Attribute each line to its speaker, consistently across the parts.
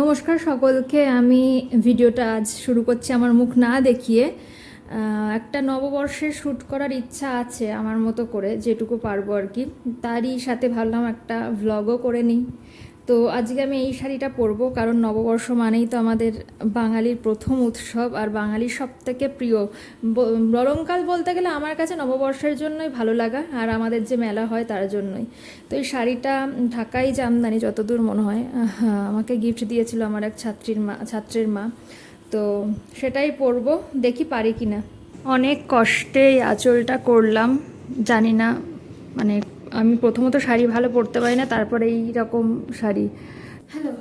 Speaker 1: নমস্কার সকলকে, আমি ভিডিওটা আজ শুরু করছি আমার মুখ না দেখিয়ে। একটা নববর্ষে শ্যুট করার ইচ্ছা আছে আমার মতো করে, যেটুকু পারব আর কি। তারই সাথে ভাবলাম একটা ভ্লগও করে নিই। তো আজকে আমি এই শাড়িটা পরবো, কারণ নববর্ষ মানেই তো আমাদের বাঙালির প্রথম উৎসব, আর বাঙালির সব থেকে প্রিয় গরমকাল বলতে গেলে আমার কাছে নববর্ষের জন্যই ভালো লাগা, আর আমাদের যে মেলা হয় তার জন্যই। তো এই শাড়িটা ঢাকাই জামদানি যতদূর মনে হয় আমাকে গিফট দিয়েছিল আমার এক ছাত্রীর মা, ছাত্রের মা। তো সেটাই পরবো, দেখি পারি কি না অনেক কষ্টে এই আঁচলটা করলাম, জানি না মানে আমি প্রথমত শাড়ি ভালো পরতে পারি না, তারপরে এই রকম শাড়ি। হ্যালো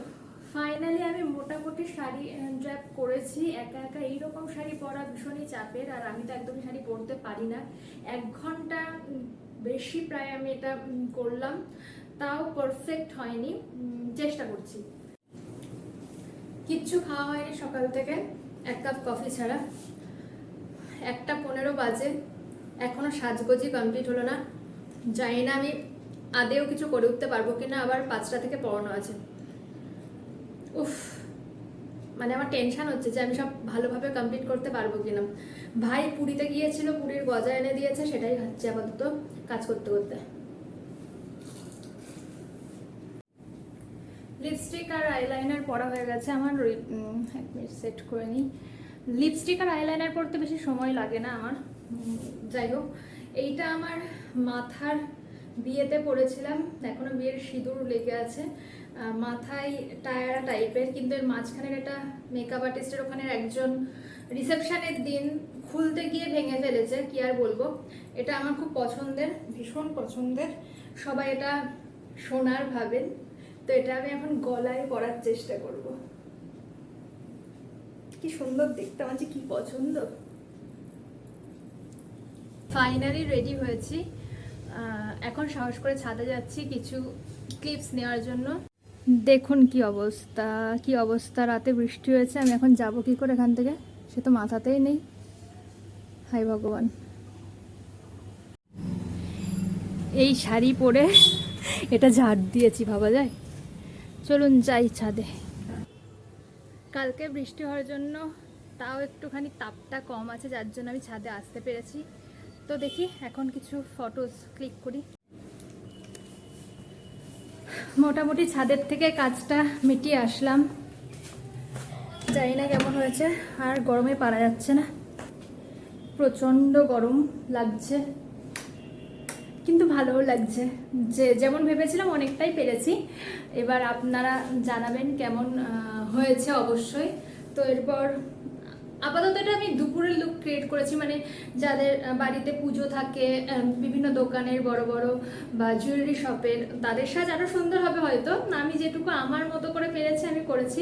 Speaker 1: ফাইনালি আমি মোটামুটি শাড়ি ড্র্যাপ করেছি, একা একা এইরকম শাড়ি পরা ভীষণই চাপের, আর আমি তো একদমই শাড়ি পরতে পারি না। এক ঘণ্টা বেশি প্রায় আমি এটা করলাম, তাও পারফেক্ট হয়নি চেষ্টা করছি। কিচ্ছু খাওয়া হয়নি সকাল থেকে, এক কাপ কফি ছাড়া। একটা পনেরো বাজে, এখনও সাজগোজি কমপ্লিট হলো না। জানি না আমি আদেও কিছু করে উঠতে পারব কিনা আবার পাঁচটা থেকে পড়ানো আছে। উফ মানে আমার টেনশন হচ্ছে যে আমি সব ভালোভাবে কমপ্লিট করতে পারব কিনা। ভাই পুরীতে গিয়েছিল পুরীর গজা এনে দিয়েছে সেটাই হচ্ছে আপাতত কাজ করতে করতে। লিপস্টিক আর আইলাইনার পরা হয়ে গেছে আমার এক মিনিট সেট করে নিই। লিপস্টিক আর আইলাইনার পরতে বেশি সময় লাগে না আমার। যাই হোক এইটা আমার মাথার বিয়েতে পড়েছিলাম, এখনও বিয়ের সিঁদুর লেগে আছে। মাথায় টায়ারা টাইপের, কিন্তু এর মাঝখানের এটা মেকআপ আর্টিস্টের ওখানের একজন রিসেপশনের দিন খুলতে গিয়ে ভেঙে ফেলেছে, কি আর বলব? এটা আমার খুব পছন্দের, ভীষণ পছন্দের। সবাই এটা সোনার ভাবেন, তো এটা আমি এখন গলায় পরার চেষ্টা করব। কি সুন্দর দেখতে, আমার যে কি পছন্দ। ফাইনালি রেডি হয়েছি। এখন সাহস করে ছাদে যাচ্ছি কিছু ক্লিপস নেওয়ার জন্য। দেখুন কি অবস্থা কি অবস্থা, রাতে বৃষ্টি হয়েছে, আমি এখন যাব কি করে এখান থেকে? সে তো মাথাতেই নেই। হাই ভগবান। এই শাড়ি পরে এটা ঝাড় দিয়েছি, ভাবা যায়? চলুন যাই ছাদে। কালকে বৃষ্টি হওয়ার জন্য তাও একটুখানি তাপটা কম আছে, যার জন্য আমি ছাদে আসতে পেরেছি। তো দেখি, এখন কিছু ফটোস ক্লিক করি। মোটামুটি ছাদের থেকে কাজটা মিটিয়ে আসলাম। জানি না কেমন হয়েছে, আর গরমে পারা যাচ্ছে না। প্রচণ্ড গরম লাগছে। কিন্তু ভালোও লাগছে। যে, যেমন ভেবেছিলাম অনেকটাই পেরেছি। এবার আপনারা জানাবেন কেমন হয়েছে অবশ্যই। তো এরপর আপাতত এটা আমি দুপুরের লুক ক্রিয়েট করেছি মানে যাদের বাড়িতে পুজো থাকে বিভিন্ন দোকানের বড় বড় বা জুয়েলারি শপের তাদের সাজ আরও সুন্দর হবে হয়তো। আমি যেটুকু আমার মতো করে পেরেছি, আমি করেছি।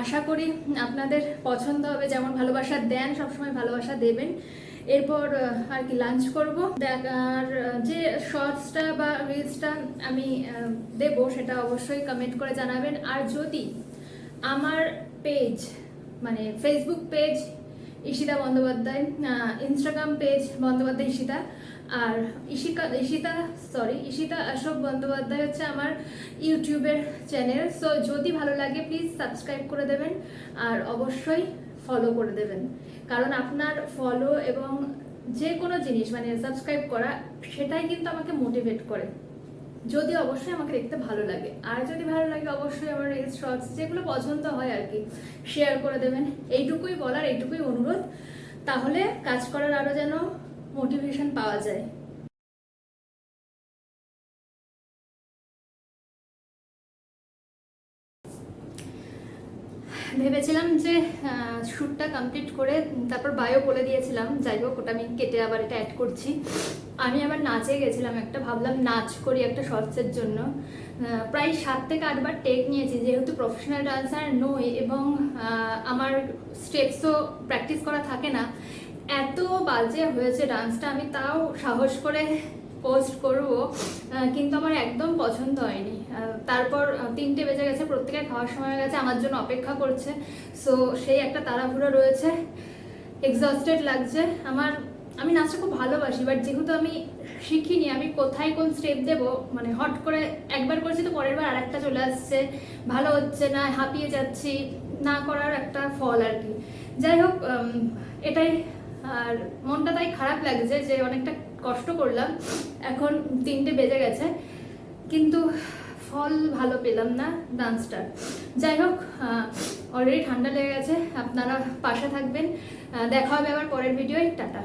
Speaker 1: আশা করি আপনাদের পছন্দ হবে, যেমন ভালোবাসা দেন, সবসময় ভালোবাসা দেবেন। এরপর আর কি লাঞ্চ করব। আর যে শর্টসটা বা রিলসটা আমি দেবো, সেটা অবশ্যই কমেন্ট করে জানাবেন। আর যদি আমার পেজ মানে Facebook page Ishita Bandyopadhyay Instagram page Bandyopadhyay Ishita আর ঈশিকা ঈশিতা সরি ঈশিতা অশোক বন্দ্যোপাধ্যায় হচ্ছে আমার ইউটিউবের চ্যানেল সো যদি ভালো লাগে প্লিজ সাবস্ক্রাইব করে দেবেন আর অবশ্যই ফলো করে দেবেন। কারণ আপনার ফলো এবং যে কোনো জিনিস মানে সাবস্ক্রাইব করা, সেটাই কিন্তু আমাকে মোটিভেট করে। যদি অবশ্যই আমাকে দেখতে ভালো লাগে। আর যদি ভালো লাগে, অবশ্যই আমার রিলস শর্টস যেগুলো পছন্দ হয় আর কি শেয়ার করে দেবেন। এইটুকুই বলার, এইটুকুই অনুরোধ। তাহলে কাজ করার আরও যেন মোটিভেশন পাওয়া যায়। ভেবেছিলাম যে শ্যুটটা কমপ্লিট করে তারপর বায়ো বলে দিয়েছিলাম, যাই হোক, ওটা আমি কেটে আবার এটা অ্যাড করছি। আমি আবার নাচে গেছিলাম একটা, ভাবলাম নাচ করি একটা শর্টসের জন্য। প্রায় সাত থেকে আটবার টেক নিয়েছি, যেহেতু প্রফেশনাল ডান্সার নই এবং আমার স্টেপসও প্র্যাকটিস করা থাকে না, এত বাজে হয়েছে ডান্সটা আমি তাও সাহস করে পোস্ট করব। কিন্তু আমার একদম পছন্দ হয়নি। তারপর তিনটে বেজে গেছে প্রত্যেকের খাওয়ার সময় হয়ে গেছে, আমার জন্য অপেক্ষা করছে। সো সেই একটা তাড়াহুড়ো রয়েছে। এক্সস্টেড লাগছে। আমার, আমি নাচটা খুব ভালোবাসি বাট যেহেতু আমি শিখিনি, আমি কোথায় কোন স্টেপ দেব মানে হট করে একবার করেছি তো পরের বার আরেকটা চলে আসছে। ভালো হচ্ছে না, হাঁপিয়ে যাচ্ছি, না করার একটা ফল আর কি। যাই হোক এটাই, আর মনটা তাই খারাপ লাগছে যে অনেকটা কষ্ট করলাম। এখন তিনটে বেজে গেছে। কিন্তু ফল ভালো পেলাম না ডান্সটার। যাই হোক অলরেডি ঠান্ডা লেগে গেছে। আপনারা পাশে থাকবেন। দেখা হবে আবার পরের ভিডিওয় টাটা।